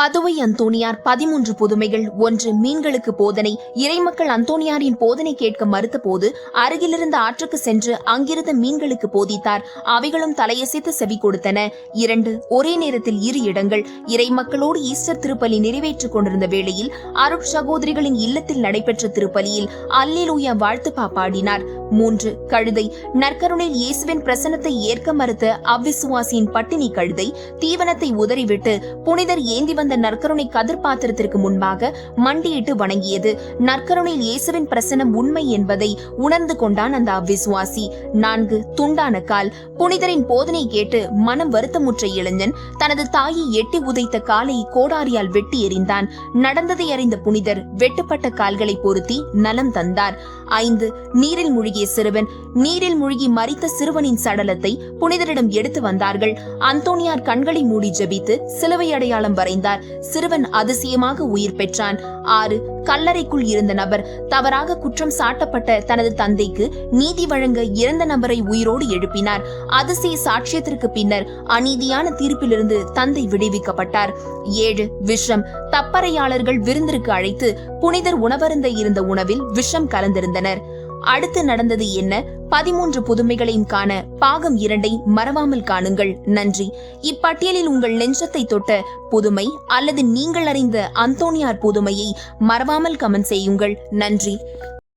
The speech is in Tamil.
பதுவை அந்தோனியார் பதிமூன்று புதுமைகள் ஒன்று மீன்களுக்கு போதனை. இறைமக்கள் அந்தோனியாரின் போதனை கேட்க மறுத்த போது அருகிலிருந்த ஆற்றுக்கு சென்று அங்கிருந்த மீன்களுக்கு போதித்தார். அவைகளும் தலையசைத்து செவி கொடுத்தன. இரண்டு ஒரே நேரத்தில் இரு இடங்கள். இறைமக்களோடு ஈஸ்டர் திருப்பலி நிறைவேற்றிக் கொண்டிருந்த வேளையில் அருட் சகோதரிகளின் இல்லத்தில் நடைபெற்ற திருப்பலியில் அல்லேலூயா வாழ்த்து பாப்பாடினார். மூன்று கழுதை. நற்கருணில் இயேசுவின் பிரசனத்தை ஏற்க மறுத்த அவ்விசுவாசியின் பட்டினி கழுதை தீவனத்தை உதறிவிட்டு புனிதர் ஏந்தி வந்த நற்கருணை கதிர் பாத்திரத்திற்கு முன்பாக மண்டியிட்டு வணங்கியது. நற்கருணையில் இயேசுவின் பிரசனம் உண்மை என்பதை உணர்ந்து கொண்டான் அந்த அவ்விசுவாசி. நான்கு துண்டான கால். புனிதரின் போதனை கேட்டு மனம் வருத்தமுற்ற இளைஞன் தனது தாயை எட்டி உதைத்த காலை கோடாரியால் வெட்டி எறிந்தான். நடந்ததை அறிந்த புனிதர் வெட்டுப்பட்ட கால்களை பொருத்தி நலம் தந்தார். ஐந்து நீரில் மூழ்கிய சிறுவன். நீரில் மூழ்கி மறித்த சிறுவனின் சடலத்தை புனிதரிடம் எடுத்து வந்தார்கள். அந்தோனியார் கண்களை மூடி ஜபித்து சிலுவை அடையாளம் வரைந்தார். சிறுவன் அதிசயமாக உயிர் பெற்றான். ஆறு கல்லறைக்குள் இருந்த நபர் தவறாக குற்றம் சாட்டப்பட்ட தனது தந்தைக்கு நீதி வழங்க இறந்த நபரை உயிரோடு எழுப்பினார். அதிசய சாட்சியத்திற்கு பின்னர் அநீதியான தீர்ப்பிலிருந்து தந்தை விடுவிக்கப்பட்டார். ஏழு விஷம் தப்பறையாளர்கள் விருந்திற்கு அழைத்து புனிதர் உணவருந்த இருந்த உணவில் விஷம் கலந்திருந்தனர். அடுத்து நடந்தது என்ன? பதிமூன்று புதுமைகளையும் காண பாகம் இரண்டை மறவாமல் காணுங்கள். நன்றி. இப்பட்டியலில் உங்கள் நெஞ்சத்தை தொட்ட புதுமை அல்லது நீங்கள் அறிந்த அந்தோனியார் புதுமையை மறவாமல் கமெண்ட் செய்யுங்கள். நன்றி.